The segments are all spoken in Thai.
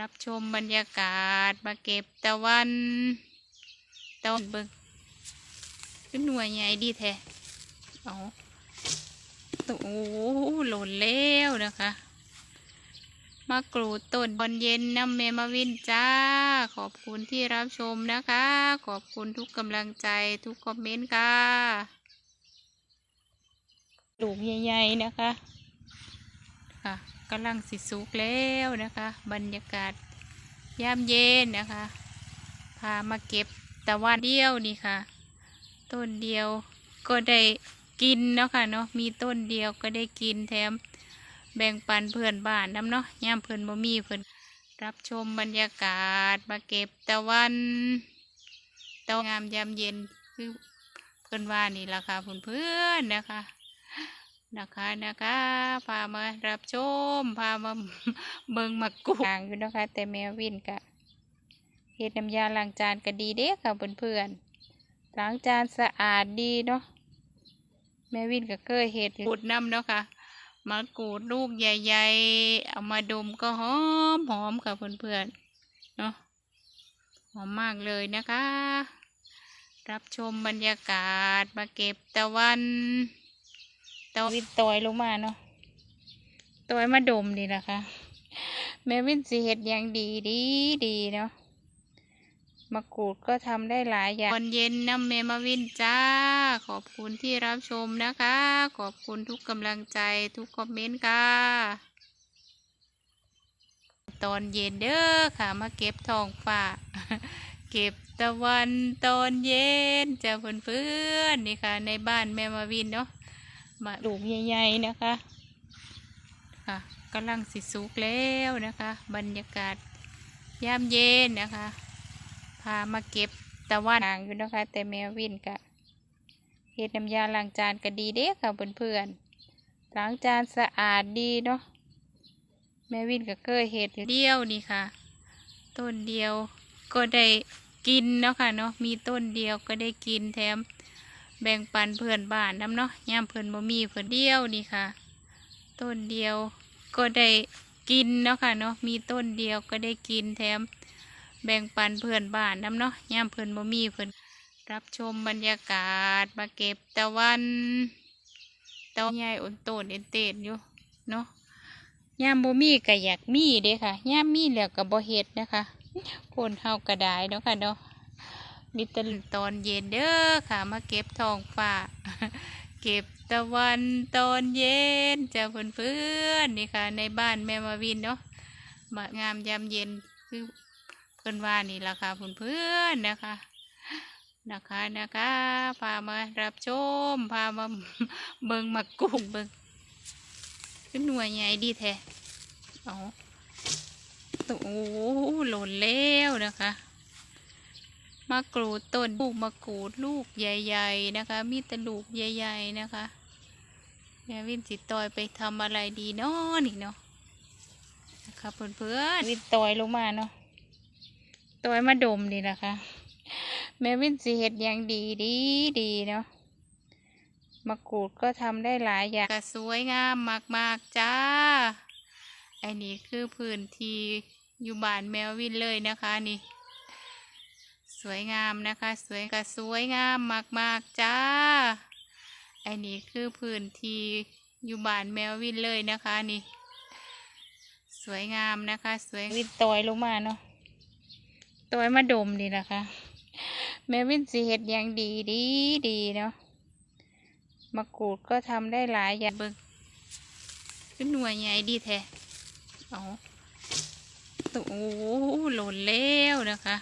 รับชมบรรยากาศมาเก็บตะวันตอนเบิกขึ้นหน่วยใหญ่ดีแท้เอาโอ้โหหล่นแล้วนะคะมากรูดต้นบอนเย็นน้ำเมมาวินจ้า ขอบคุณที่รับชมนะคะ ขอบคุณทุกกำลังใจทุกคอมเมนต์ค่ะลูกใหญ่ๆนะคะค่ะ กำลังสิสุกแล้วนะคะ บรรยากาศยามเย็นนะคะ พามาเก็บตะวันเดียวนี่ค่ะ ต้นเดียวก็ได้กินเนาะค่ะเนาะมีต้นเดียวก็ได้กินแถมแบ่งปันเพื่อนบ้านน้ำเนาะย่ามเพื่อนบ่มีเพื่อนรับชมบรรยากาศมาเก็บตะวันตะวันงามยามเย็นคือเพื่อนว่านี่ละค่ะเพื่อนๆนะคะ นะคะนะคะพามารับชมพามาเบิงมากูห่างอยู่นะคะ แต่แมววินกะเฮ็ดน้ำยาล้างจานก็ดีเด้ค่ะเพื่อนๆล้างจานสะอาดดีเนาะแม่วินก็เคยเฮ็ดอยู่ขูดน้ำเนาะค่ะมากรูดลูกใหญ่ๆเอามาดมก็หอมหอมค่ะเพื่อนๆเนาะหอมมากเลยนะคะ รับชมบรรยากาศมาเก็บตะวัน ตอวินตอยลงมาเนาะตอยมาดมนี่นะคะ แม่วินสีเห็ดอย่างดีดีดีเนาะมะกรูดก็ทำได้หลายอย่างตอนเย็นน้ำเมมาวินจ้า ขอบคุณที่รับชมนะคะ ขอบคุณทุกกำลังใจทุกคอมเมนต์ค่ะ ตอนเย็นเด้อค่ะ มาเก็บทองฟ้าเก็บตะวันตอนเย็นจะเพื่อนๆนี่ค่ะ ในบ้านแม่มาวินเนาะ มาลูกใหญ่ๆนะคะค่ะกำลังสิสุกแล้วนะคะ บรรยากาศยามเย็นนะคะ พามาเก็บตะวันหางอยู่นะคะ แต่แมววินกะเฮ็ดน้ำยาล้างจานก็ดีเด้ค่ะเพื่อนๆล้างจานสะอาดดีเนาะแม่วินก็เคยเฮ็ดอยู่เดียวนี่ค่ะ ต้นเดียวก็ได้กินเนาะค่ะเนาะมีต้นเดียวก็ได้กินแถม แบ่งปันเพื่อนบ้านน้ำเนาะย่ามเพื่อนบ่มีเพื่อนเดียวนี่ค่ะ ต้นเดียวก็ได้กินเนาะค่ะเนาะมีต้นเดียวก็ได้กินแถม แบ่งปันเพื่อนบ้านน้ำเนาะย่ามเพื่อนบ่มีเพื่อนรับชมบรรยากาศมาเก็บตะวันตะวันใหญ่อ่อนโตนเอ็นเตนอยู่เนาะย่ามบ่มีก็อยากมีเด้ค่ะย่ามมีแล้วก็บ่เฮ็ดนะคะคนเฮาก็ได้เนาะค่ะเนาะ มีแตตอนเย็นเด้อค่ะ มาเก็บทองฟ้า เก็บตะวันตอนเย็นจะเพื่อนๆนี่ค่ะ ในบ้านแม่มาวินเนาะมางามยามเย็นคือเพื่อนว่านี่ละค่ะเพื่อนๆนะคะนะคะนะคะพามารับชมพามาเบิงมากุ้งเบิงขึ้นหน่วยใหญ่ดีแท้เอาโอ้หล่นแล้วนะคะ มะกรูดต้นลูกมะกรูดลูกใหญ่ ๆนะคะ มีแต่ลูกใหญ่ ๆ นะคะแม่วินสิตอยไปทำอะไรดีเนาะนี่เนาะนะคะเพื่อนๆวินตอยลงมาเนาะตอยมาดมนี่นะคะแม่วินสิเห็ดอย่างดีดีดีเนาะมะกรูดก็ทำได้หลายอย่างก็สวยงามมากๆจ้าอันนี้คือพื้นที่อยู่บ้านแมววินเลยนะคะนี่ สวยงามนะคะ สวยก็สวยงามมาก ๆ จ้า อันนี้คือพื้นที่อยู่บ้านแมววินเลยนะคะนี่ สวยงามนะคะ สวยวินตอยลงมาเนาะตอยมาดมนี่นะคะ แมววินสีเห็ดอย่างดีดีดีเนาะมะกรูดก็ทำได้หลายอย่างเบิกขึ้นหน่วยใหญ่ดีแท้เอาโอ้โหหล่นแล้วนะคะ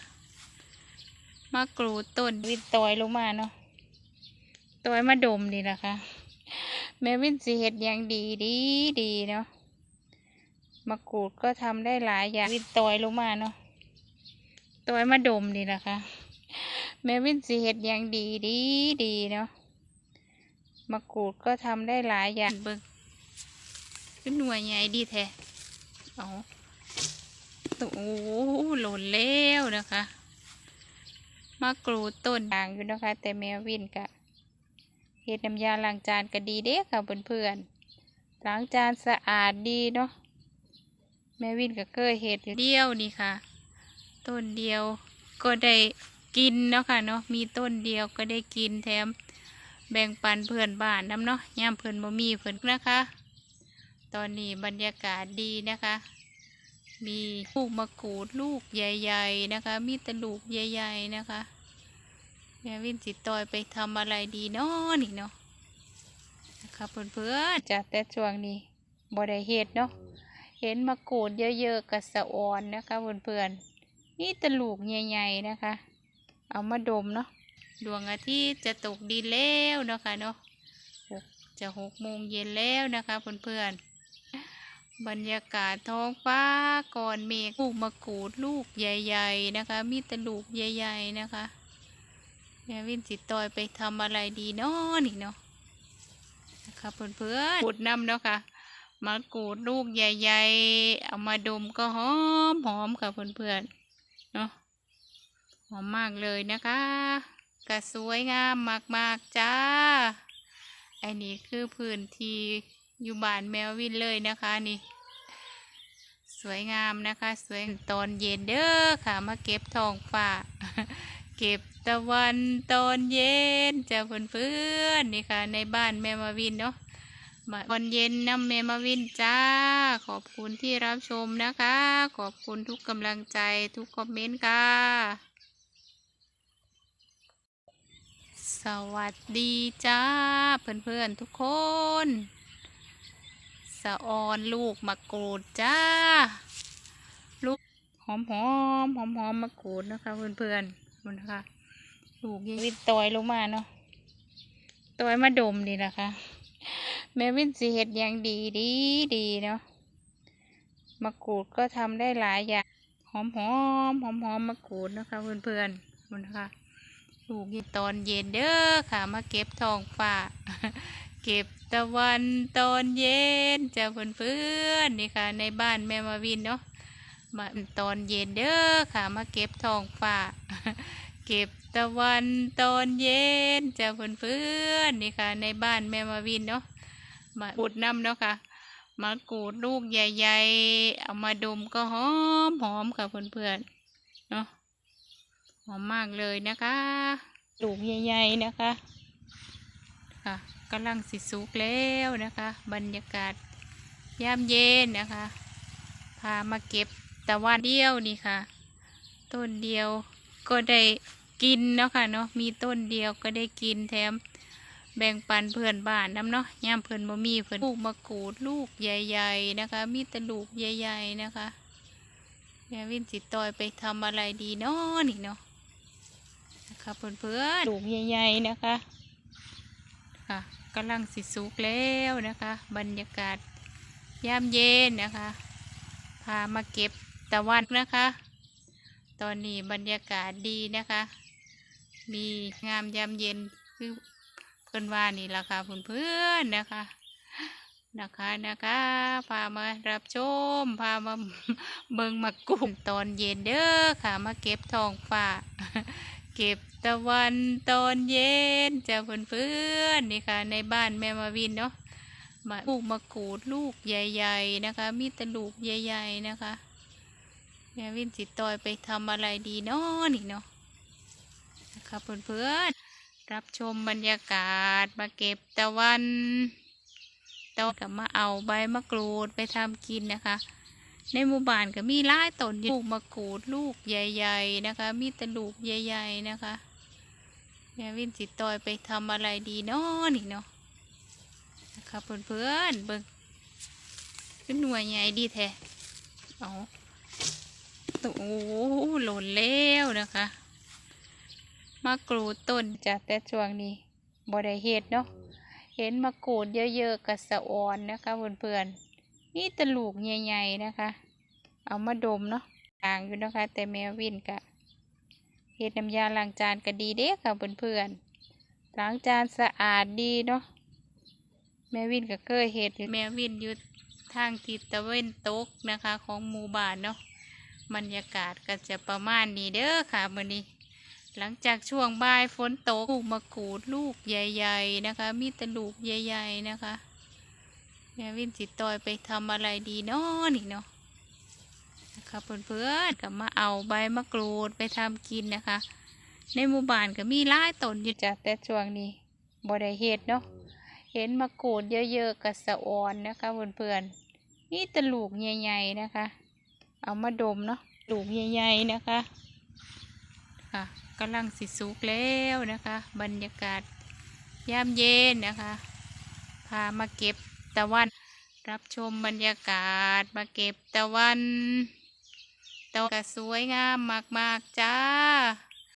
มากรูดต้นวินตอยลงมาเนาะตอยมาดมนี่นะคะแม่วินสีเห็ดอย่างดีดีดีเนาะมากรูดก็ทำได้หลายอย่างวินตอยลงมาเนาะตอยมาดมนี่นะคะแม่วินสีเห็ดอย่างดีดีดีเนาะมากรูดก็ทำได้หลายอย่างเบิกขึ้นหน่วยใหญ่ดีแท้เอาโอ้หล่นแล้วนะคะ มากรูดต้นด่างอยู่นะคะ แต่แมววินกะเฮ็ดน้ำยาล้างจานก็ดีเด้ค่ะเพื่อนๆล้างจานสะอาดดีเนาะแม่วินก็เคยเห็ดอยู่เดียวนี่ค่ะ ต้นเดียวก็ได้กินเนาะค่ะเนาะมีต้นเดียวก็ได้กินแถมแบ่งปันเพื่อนบ้านน้ำเนาะย่ามเพื่อนบ่มีเพื่อนนะคะ ตอนนี้บรรยากาศดีนะคะ มีลูกมะกรูดลูกใหญ่ ๆ นะคะ มีแตะลูกใหญ่ ๆ นะคะแม่วินสิตอยไปทำอะไรดีเนาะนี่เนาะนะคะเพื่อนๆจากแต่ช่วงนี้บ่ได้เฮ็ดเนาะเห็นมะกรูดเยอะๆกับสะออนนะคะเพื่อนๆนี่ตะลูกใหญ่ๆนะคะ เอามาดมเนาะดวงอาทิตย์จะตกดินแล้วนะคะเนาะจะหกโมงเย็นแล้วนะคะเพื่อนๆ บรรยากาศท้องฟ้าก่อนเมฆลูกมะกรูดลูกใหญ่ ๆ นะคะ มีแต่ลูกใหญ่ ๆ นะคะแม่วินสิตอยไปทำอะไรดีเนาะนี่เนาะนะคะเพื่อนๆปูดน้ำเนาะค่ะมะกรูดลูกใหญ่ ๆ เอามาดมก็หอมหอมค่ะเพื่อนๆเนาะหอมมากเลยนะคะก็สวยงามมาก ๆ จ้า อันนี้คือพื้นที่ อยู่บ้านแมววินเลยนะคะนี่ สวยงามนะคะ สวยตอนเย็นเด้อค่ะ มาเก็บทองฟ้า เก็บตะวันตอนเย็นจ้าเพื่อนๆนี่ค่ะ ในบ้านแม่มาวินเนาะตอนเย็นน้ำแม่มาวินจ้า ขอบคุณที่รับชมนะคะ ขอบคุณทุกกำลังใจทุกคอมเมนต์ค่ะ สวัสดีจ้า เพื่อนๆทุกคน สะออนลูกมะกรูดจ้า ลูกหอมหอมหอมหอมมะกรูดนะคะเพื่อนๆมันนะคะลูกยังวินตอยลงมาเนาะตอยมาดมดีนะคะแม่วินสีเห็ดอย่างดีดีดีเนาะมะกรูดก็ทำได้หลายอย่างหอมหอมหอมหอมมะกรูดนะคะเพื่อนๆมันนะคะลูกนี่ตอนเย็นเด้อค่ะ มาเก็บทองฟ้า เก็บตะวันตอนเย็นจ้าเพื่อนๆนี่ค่ะ ในบ้านแม่มาวินเนาะมาตอนเย็นเด้อค่ะ มาเก็บทองฟ้าเก็บตะวันตอนเย็นจ้าเพื่อนๆนี่ค่ะ ในบ้านแม่มาวินเนาะมาปูดน้ำเนาะค่ะมากรูดลูกใหญ่ๆ เอามาดมก็หอมหอมค่ะเพื่อนๆเนาะหอมมากเลยนะคะ ลูกใหญ่ๆนะคะ ค่ะกำลังสิสุกแล้วนะคะ บรรยากาศยามเย็นนะคะ พามาเก็บตะวันเดียวนี่ค่ะ ต้นเดียวก็ได้กินเนาะค่ะเนาะมีต้นเดียวก็ได้กินแถมแบ่งปันเพื่อนบ้านน้ำเนาะย่ามเพื่อนบ่มีเพื่อนลูกมะกรูดลูกใหญ่ ๆนะคะ มีต่ลูกใหญ่ ๆนะคะแม่วินสิตอยไปทำอะไรดีเนาะนี่เนาะนะคะเพื่อนๆลูกใหญ่ ๆ นะคะ ค่ะกำลังสิสุกแล้วนะคะ บรรยากาศยามเย็นนะคะ พามาเก็บตะวันนะคะ ตอนนี้บรรยากาศดีนะคะ มีงามยามเย็นคือเพื่อนว่านี่ละค่ะเพื่อนๆนะคะนะคะนะคะพามารับชมพามาเบิงมากลุ่มตอนเย็นเด้อค่ะ มาเก็บทองฟ้า ก็บตะวันตอนเย็นจ้าเพื่อนๆนี่ค่ะ ในบ้านแม่มาวินเนาะมาลูกมะกรูดลูกใหญ่ ๆนะคะ มีต่ลูกใหญ่ ๆนะคะแม่วินสิตอยไปทำอะไรดีเนาะนี่เนาะนะคะเพื่อนๆรับชมบรรยากาศมาเก็บตะวันตอนกับมาเอาใบมะกรูดไปทำกินนะคะ ในหมู่บ้านก็มีหลายต้นลูกมะกรูดลูกใหญ่ ๆ นะคะ มีแต่ลูกใหญ่ ๆ นะคะแม่วินสิตอยไปทำอะไรดีเนาะนี่เนาะนะคะเพื่อนๆเบิ่งขึ้นหน่วยใหญ่ดีแท้เอาโอ้โหหล่นแล้วนะคะมะกรูดต้นจากแต่ช่วงนี้บ่ได้เฮ็ดเนาะเห็นมะกรูดเยอะๆกับสะออนนะคะเพื่อนๆ นี่ตะลูกใหญ่ๆนะคะ เอามาดมเนาะต่างอยู่นะคะ แต่แมววินกะเฮ็ดน้ำยาล้างจานก็ดีเด้ค่ะเพื่อนๆล้างจานสะอาดดีเนาะแมววินก็เคยเฮ็ดแมววินอยู่ทางทิศตะเวนตกนะคะ ของหมู่บ้านเนาะบรรยากาศก็จะประมาณนี้เด้อค่ะมื้อนี้หลังจากช่วงบ่ายฝนตกลูกมะกรูดลูกใหญ่ ๆ นะคะ มีแต่ลูกใหญ่ ๆ นะคะ แม่วินสิตอยไปทำอะไรดีเนาะนี่เนาะนะค่ะเพื่อนๆก็มาเอาใบมะกรูดไปทำกินนะคะ ในหมู่บ้านก็มีหลายต้นอยู่จ้ะแต่ช่วงนี้บ่ได้เฮ็ดเนาะเห็นมะกรูดเยอะๆกับสะออนนะคะเพื่อนๆนี่ตะลูกใหญ่ๆนะคะ เอามาดมเนาะลูกใหญ่ๆนะคะค่ะกำลังสิสุกแล้วนะคะ บรรยากาศยามเย็นนะคะ พามาเก็บ ตะวัน รับชมบรรยากาศมาเก็บตะวันตะวันก็สวยงามมาก ๆ จ้า